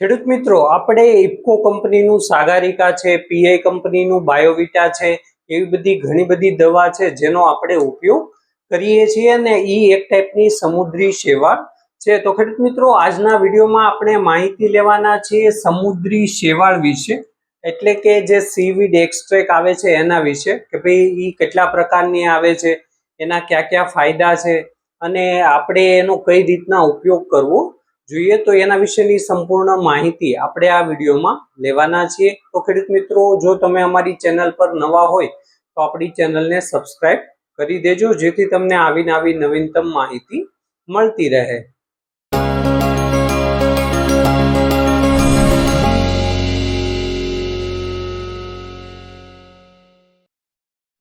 ખેડૂત મિત્રો, આપણે ઇફકો કંપનીનું, સાગારિકા છે, પીઆઈ કંપનીનું, બાયોવિટા છે, એવી બધી ઘણી બધી દવા છે, જેનો આપણે ઉપયોગ કરીએ છીએ અને એ એક ટાઈપની સમુદ્રી શેવાળ છે. તો ખેડૂત મિત્રો, આજના વિડીયોમાં આપણે માહિતી લેવાના છીએ સમુદ્રી શેવાળ વિશે, એટલે કે જે સીવીડ એક્સ્ટ્રેક આવે છે એના વિશે, કે ભાઈ એ કેટલા પ્રકારની આવે છે, એના કયા કયા ફાયદા છે, અને આપણે એનો કઈ રીતના ઉપયોગ કરવો જોઈએ તો એના વિશેની સંપૂર્ણ માહિતી આપણે આ વિડીયોમાં લેવાના છીએ. તો ખેડૂત મિત્રો, જો તમે અમારી ચેનલ પર નવા હોય, તો આપણી ચેનલને સબસ્ક્રાઇબ કરી દેજો, જેથી તમને આવીને આવી નવીનતમ માહિતી મળતી રહે.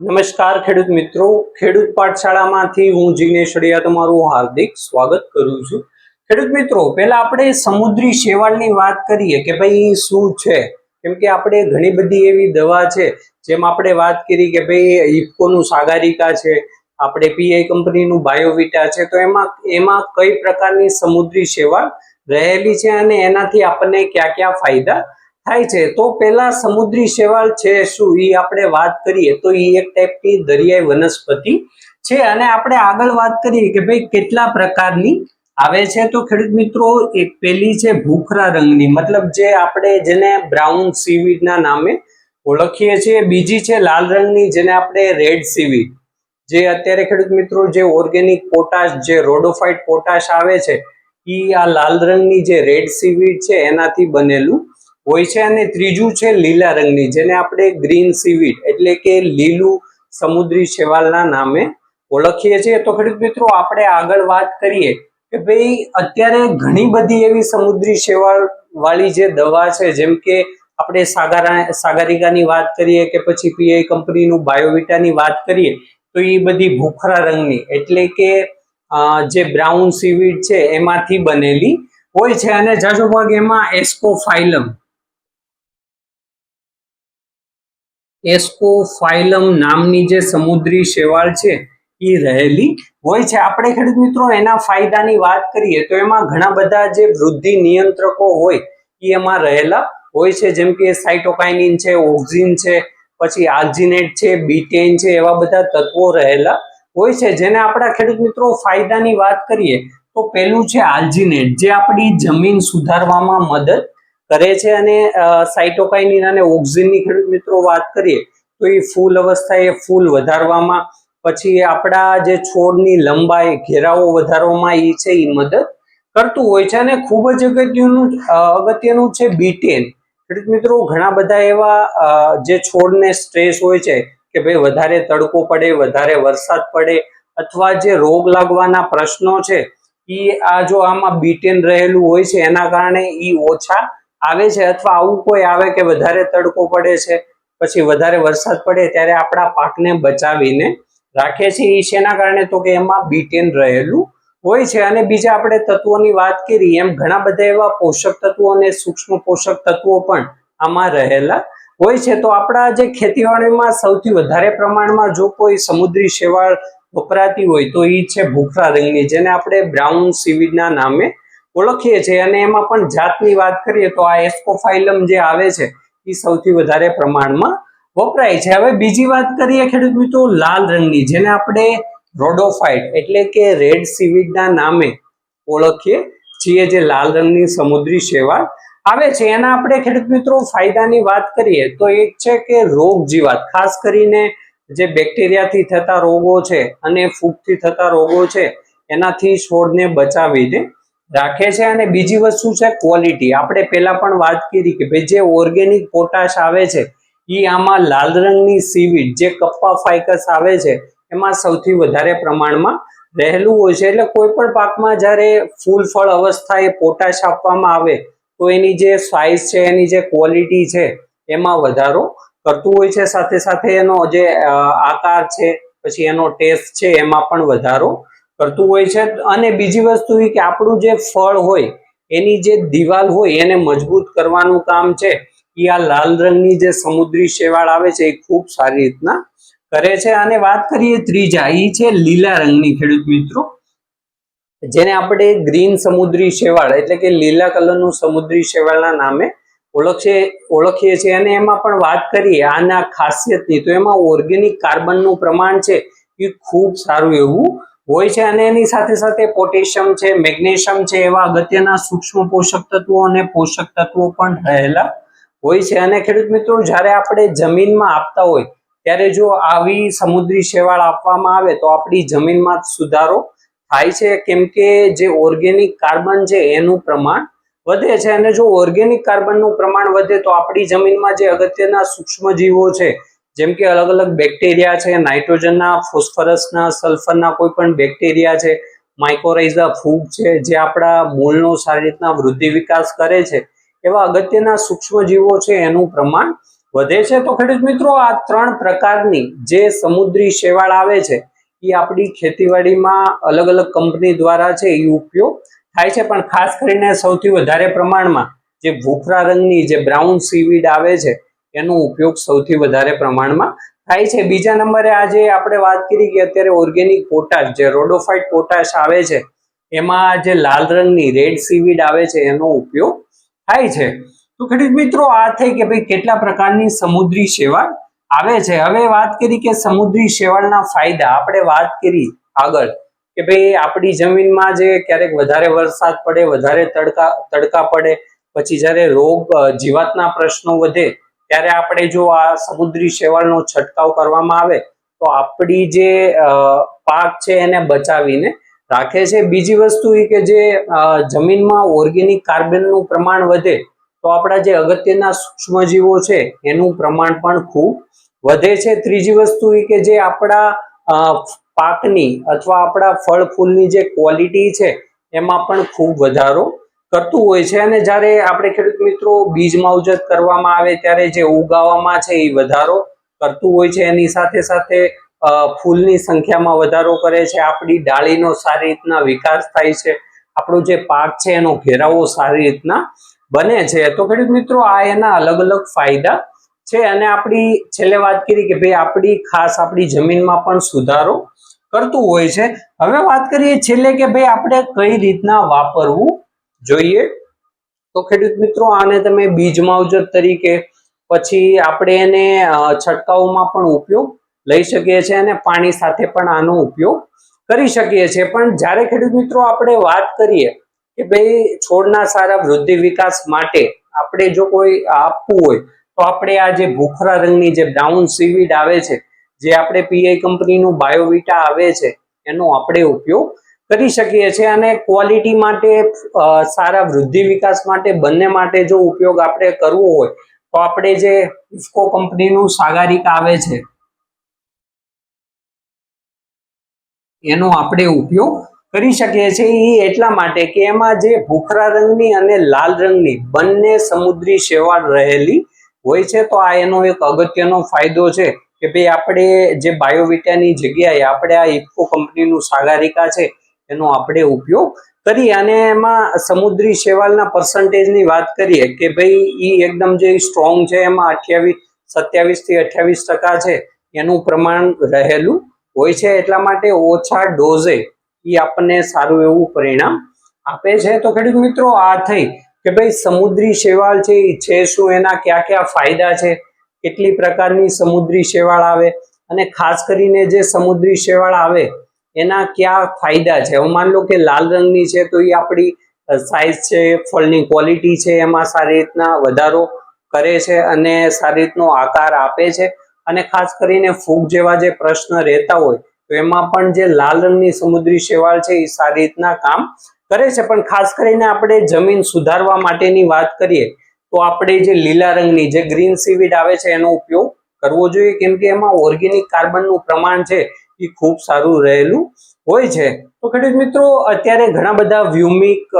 નમસ્કાર ખેડૂત મિત્રો. ખેડૂત પાઠશાળામાંથી હું જિગ્નેશ તમારું હાર્દિક સ્વાગત કરું છું. ખેડૂત મિત્રો, પહેલા આપણે સમુદ્રી શેવાળની વાત કરીએ કે ભાઈ શું છે? કેમ કે આપણે ઘણી બધી એવી દવા છે, જેમ આપણે વાત કરી કે ભાઈ ઇફકોનું સાગારિકા છે, આપણે પીઆઈ કંપનીનું બાયોવિટા છે, તો એમાં એમાં કઈ પ્રકારની સમુદ્રી શેવાળ રહેલી છે અને એનાથી આપણને કયા કયા ફાયદા થાય છે? તો પેલા સમુદ્રી શેવાળ છે શું? એ આપણે વાત કરીએ તો એ એક ટાઈપની દરિયાઈ વનસ્પતિ છે અને આપણે આગળ વાત કરીએ કે ભાઈ કેટલા પ્રકારની આવે છે તો ખેડૂત મિત્રો એક પેલી છે ભૂખરા રંગની. મતલબ જે આપણે જેને બ્રાઉન સીવીડના નામે ઓળખીએ છીએ, બીજી છે લાલ રંગની જેને આપણે રેડ સીવીડ જે અત્યારે ખેડૂત મિત્રો જે ઓર્ગેનિક પોટાશ જે રોડોફાઇટ પોટાશ આવે છે એ આ લાલ રંગની જે રેડ સીવીડ છે, એનાથી બનેલું હોય છે. અને ત્રીજું છે લીલા રંગની, જેને આપણે ગ્રીન સીવીડ એટલે કે લીલું સમુદ્રી શેવાલના નામે ઓળખીએ છીએ. તો ખેડૂત મિત્રો, આપણે આગળ વાત કરીએ કે ભાઈ અત્યારે ઘણી બધી એવી સમુદ્રી શેવાળ વાળી જે દવા છે, જેમ કે આપણે સાગારા, સાગરિકાની વાત કરીએ કે પછી પીઆઈ કંપનીનું બાયોવિટાની વાત કરીએ, તો એ બધી ભૂખરા રંગની, એટલે કે જે બ્રાઉન સીવીડ છે એમાંથી બનેલી હોય છે, અને જાજો ભાગ એમાં એસ્કોફાઇલમ. એસ્કોફાઇલમ નામની જે સમુદ્રી શેવાળ છે એ રહેલી હોય છે. આપણે ખેડૂત મિત્રો એના ફાયદાની વાત કરીએ તો એમાં ઘણા બધા જે વૃદ્ધિ નિયંત્રકો હોય એ એમાં રહેલા હોય છે. જેમ કે સાઇટોકાઇનિન છે, ઓક્ઝિન છે, પછી આલ્જિનેટ છે, બીટેન છે, એવા બધા તત્વો રહેલા હોય છે. જેને આપણા ખેડૂત મિત્રો ફાયદાની વાત કરીએ તો પહેલું છે આલ્જિનેટ, જે આપણી જમીન સુધારવામાં મદદ કરે છે. અને સાઇટોકાઇનિન અને ઓક્ઝિનની ખેડૂત મિત્રો વાત કરીએ તો એ ફૂલ અવસ્થાએ ફૂલ વધારવામાં પછી આપણા જે છોડની લંબાઈ, ઘેરાવો વધારવામાં એ છે એ મદદ કરતું હોય છે અને ખૂબ જ અગત્યનું અગત્યનું છે બીટેન ખેડૂત મિત્રો, ઘણા બધા એવા જે છોડને સ્ટ્રેસ હોય છે કે ભાઈ વધારે તડકો પડે, વધારે વરસાદ પડે અથવા જે રોગ લાગવાના પ્રશ્નો છે એ આ જો આમાં બીટેન રહેલું હોય છે, એના કારણે એ ઓછા આવે છે અથવા આવું કોઈ આવે કે વધારે તડકો પડે છે, પછી વધારે વરસાદ પડે ત્યારે આપણા પાકને બચાવીને રાખે છે એ શેના કારણે? તો કે એમાં બીટેન રહેલું હોય છે. અને બીજા આપણે તત્વોની વાત કરી એમ ઘણા બધા એવા પોષક તત્વો અને સૂક્ષ્મ પોષક તત્વો પણ આમાં રહેલા હોય છે. તો આપણા જે ખેતીવાડીમાં સૌથી વધારે પ્રમાણમાં જો કોઈ સમુદ્રી શેવાળ વપરાતી હોય, તો એ છે ભૂખરા રંગની, જેને આપણે બ્રાઉન સીવીડના નામે ઓળખીએ છીએ. અને એમાં પણ જાતની વાત કરીએ, તો આ એસ્કોફાઇલમ જે આવે છે એ સૌથી વધારે પ્રમાણમાં વપરાય છે. હવે બીજી વાત કરીએ ખેડૂત મિત્રો લાલ રંગની, જેને આપણે રોડોફાઇટ એટલે કે રેડ સીવીડના નામે ઓળખીએ છીએ, જે લાલ રંગની સમુદ્રી શેવાળ આવે છે. એના આપણે ખેડૂત મિત્રો ફાયદાની વાત કરીએ તો એક છે કે રોગ જીવાત, ખાસ કરીને જે બેક્ટેરિયાથી થતા રોગો છે અને ફૂગથી થતા રોગો છે, એનાથી છોડને બચાવીને રાખે છે. અને બીજી વસ્તુ છે ક્વોલિટી. આપણે પહેલા પણ વાત કરી કે ભાઈ જે ઓર્ગેનિક પોટાશ આવે છે એ આમાં લાલ રંગની સીવીડ જે કપ્પા ફાઇકસ આવે છે, એમાં સૌથી વધારે પ્રમાણમાં રહેલું હોય છે. એટલે કોઈ પણ પાકમાં જ્યારે ફૂલ ફળ અવસ્થાએ પોટાશ આપવામાં આવે, તો એની જે સાઇઝ છે, એની જે ક્વોલિટી છે, એમાં વધારો કરતું હોય છે. સાથે સાથે એનો જે આકાર છે, પછી એનો ટેસ્ટ છે, એમાં પણ વધારો કરતું હોય છે. અને બીજી વસ્તુ એ કે આપણું જે ફળ હોય, એની જે દિવાલ હોય, એને મજબૂત કરવાનું કામ છે. એ આ લાલ રંગની જે સમુદ્રી શેવાળ આવે છે એ ખૂબ સારી રીતના કરે છે. અને વાત કરીએ ત્રીજા એ છે લીલા રંગની ખેડૂત મિત્રો. જેને આપણે ગ્રીન સમુદ્રી શેવાળ એટલે કે લીલા કલરનું સમુદ્રી શેવાળના નામે ઓળખીએ ઓળખીએ છીએ. અને એમાં પણ વાત કરીએ આના ખાસિયતની, તો એમાં ઓર્ગેનિક કાર્બનનું પ્રમાણ છે એ ખૂબ સારું એવું હોય છે. અને એની સાથે સાથે પોટેશિયમ છે, મેગ્નેશિયમ છે, એવા અગત્યના સૂક્ષ્મ પોષક તત્વો અને પોષક તત્વો પણ રહેલા હોય છે અને ખેડૂત મિત્રો, જ્યારે આપણે જમીનમાં આપતા હોય, ત્યારે જો આવી સમુદ્રી શેવાળ આપવામાં આવે, તો આપણી જમીનમાં સુધારો થાય છે. કેમ કે જે ઓર્ગેનિક કાર્બન છે, એનું પ્રમાણ વધે છે. અને જો ઓર્ગેનિક કાર્બનનું પ્રમાણ વધે, તો આપણી જમીનમાં જે અગત્યના સૂક્ષ્મજીવો છે, જેમ કે અલગ અલગ બેક્ટેરિયા છે, નાઇટ્રોજનના, ફોસ્ફરસના, સલ્ફરના કોઈ પણ બેક્ટેરિયા છે માઇકોરાઇઝા ફૂગ છે, જે આપણા મૂળનો સારી રીતના વૃદ્ધિ વિકાસ કરે છે એવા અગત્યના સૂક્ષ્મ જીવો છે એનું પ્રમાણ વધે છે. તો ખેડૂત મિત્રો, આ ત્રણ પ્રકારની જે સમુદ્રી શેવાળ આવે છે, એ આપણી ખેતીવાડીમાં અલગ અલગ કંપની દ્વારા છે, એ ઉપયોગ થાય છે. પણ ખાસ કરીને સૌથી વધારે પ્રમાણમાં જે ભૂખરા રંગની જે બ્રાઉન સીવીડ આવે છે, એનો ઉપયોગ સૌથી વધારે પ્રમાણમાં થાય છે. બીજા નંબરે આજે આપણે વાત કરી કે અત્યારે ઓર્ગેનિક પોટાશ, જે રોડોફાઇટ પોટાશ આવે છે, એમાં જે લાલ રંગની રેડ સીવીડ આવે છે, એનો ઉપયોગ થાય છે. તો ખેડૂત મિત્રો, આ થઈ કે ભાઈ કેટલા પ્રકારની સમુદ્રી શેવાળ આવે છે? હવે વાત કરી કે સમુદ્રી શેવાળના ફાયદા. આપણે વાત કરી આગળ કે ભાઈ આપણી જમીનમાં જે ક્યારેક વધારે વરસાદ પડે, વધારે તડકા તડકા પડે, પછી જ્યારે રોગ જીવાતના પ્રશ્નો વધે, ત્યારે આપણે જો આ સમુદ્રી શેવાળનો છંટકાવ કરવામાં આવે, તો આપણી જે પાક છે એને બચાવીને રાખે છે. બીજી વસ્તુ એ કે જે જમીનમાં ઓર્ગેનિક કાર્બનનું પ્રમાણ વધે, તો આપણા જે અગત્યના સૂક્ષ્મજીવો છે, એનું પ્રમાણ પણ ખૂબ વધે છે. ત્રીજી વસ્તુ એ કે જે આપણા પાકની અથવા આપણા ફળ ફૂલની જે ક્વોલિટી છે, એમાં પણ ખૂબ વધારો કરતું હોય છે. અને જ્યારે આપણે ખેડૂત મિત્રો બીજ માવજત કરવામાં આવે, ત્યારે જે ઉગાવામાં છે એ વધારો કરતું હોય છે. એની સાથે સાથે ફૂલની સંખ્યામાં વધારો કરે છે. આપણી ડાળીનો સારી રીતના વિકાસ થાય છે. આપણો જે પાક છે એનો ઘેરાવો સારી રીતના બને છે. તો ખેડૂત મિત્રો, આ એના અલગ અલગ ફાયદા છે અને આપણી છેલ્લે વાત કરી કે ભાઈ આપણી ખાસ આપણી જમીનમાં પણ સુધારો કરતું હોય છે. હવે વાત કરીએ છેલ્લે કે ભાઈ આપણે કઈ રીતના વાપરવું જોઈએ? તો ખેડૂત મિત્રો, આને તમે બીજ માવજત તરીકે પછી આપણે એને છંટકાવમાં પણ ઉપયોગ લઈ શકીએ છીએ અને પાણી સાથે પણ આનો ઉપયોગ કરી શકીએ છીએ. પણ જ્યારે ખેડૂત મિત્રો આપણે વાત કરીએ કે ભાઈ છોડના સારા વૃદ્ધિ વિકાસ માટે આપણે જો કોઈ આપવું હોય, તો આપણે આ જે ભૂખરા રંગની જે બ્રાઉન સીવીડ આવે છે, જે આપણે પીઆઈ કંપનીનું બાયોવિટા આવે છે, એનો આપણે ઉપયોગ કરી શકીએ છીએ અને ક્વોલિટી માટે સારા વૃદ્ધિ વિકાસ માટે બંને માટે જો ઉપયોગ આપણે કરવો હોય, તો આપણે જે ઇફકો કંપનીનું સાગારિક આવે છે એનો આપણે ઉપયોગ કરી શકીએ છીએ. એ એટલા માટે કે એમાં જે ભૂખરા રંગની અને લાલ રંગની બંને સમુદ્રી શેવાળ રહેલી હોય છે, તો આ એનો એક અગત્યનો ફાયદો છે કે ભાઈ આપણે જે બાયોવિટાની જગ્યાએ આપણે આ ઇફકો કંપનીનું સાગારિકા છે, એનો આપણે ઉપયોગ કરીએ અને એમાં સમુદ્રી શેવાળના પર્સન્ટેજની વાત કરીએ કે ભાઈ એ એકદમ જે સ્ટ્રોંગ છે, એમાં અઠ્યાવીસ, સત્યાવીસથી અઠ્યાવીસ ટકા છે, એનું પ્રમાણ રહેલું હોય છે એટલા માટે ઓછા ડોઝે એ આપણને સારું એવું પરિણામ આપે છે. તો ખેડૂત મિત્રો, આ થઈ કે ભાઈ સમુદ્રી શેવાળ છે એ છે શું, એના કયા કયા ફાયદા છે, કેટલી પ્રકારની સમુદ્રી શેવાળ આવે અને ખાસ કરીને જે સમુદ્રી શેવાળ આવે, એના કયા ફાયદા છે? હવે માન લો કે લાલ રંગની છે, તો એ આપણી સાઇઝ છે, ફળની ક્વોલિટી છે, એમાં સારી રીતના વધારો કરે છે અને સારી રીતનો આકાર આપે છે. અને ખાસ કરીને ફૂગ જેવા જે પ્રશ્ન રહેતા હોય, તો એમાં પણ જે લાલ રંગની સમુદ્રી શેવાળ છે એ સારી રીતના કામ કરે છે. પણ ખાસ કરીને આપણે જમીન સુધારવા માટેની વાત કરીએ, તો આપણે જે લીલા રંગની જે ગ્રીન સીવીડ આવે છે એનો ઉપયોગ કરવો જોઈએ, કેમ કે એમાં ઓર્ગેનિક કાર્બનનું પ્રમાણ છે એ ખૂબ સારું રહેલું હોય છે. તો ખેડૂત મિત્રો, અત્યારે ઘણા બધા વ્યુમિક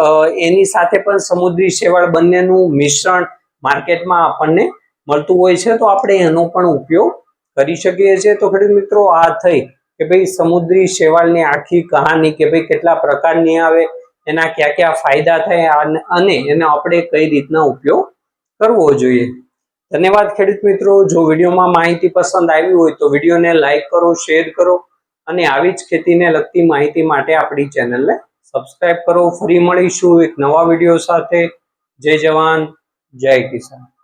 એની સાથે પણ સમુદ્રી શેવાળ બંનેનું મિશ્રણ માર્કેટમાં આપણને મળતું હોય છે, તો આપણે એનો પણ ઉપયોગ કરી શકીએ છીએ. તો ખેડૂત મિત્રો, આ થઈ કે ભાઈ સમુદ્રી શેવાળની આખી કહાની કે ભાઈ કેટલા પ્રકારની આવે, એના કયા કયા ફાયદા થાય અને- એનો આપણે કઈ રીતના ઉપયોગ કરવો જોઈએ. ધન્યવાદ ખેડૂત મિત્રો. જો વિડીયોમાં માહિતી પસંદ આવી હોય તો વિડીયોને લાઇક કરો, શેર કરો, અને આવી જ ખેતીને લગતી માહિતી માટે આપણી ચેનલને સબસ્ક્રાઇબ કરો. ફરી મળીશું એક નવા વીડિયો સાથે. જય જવાન. જય કિસાન.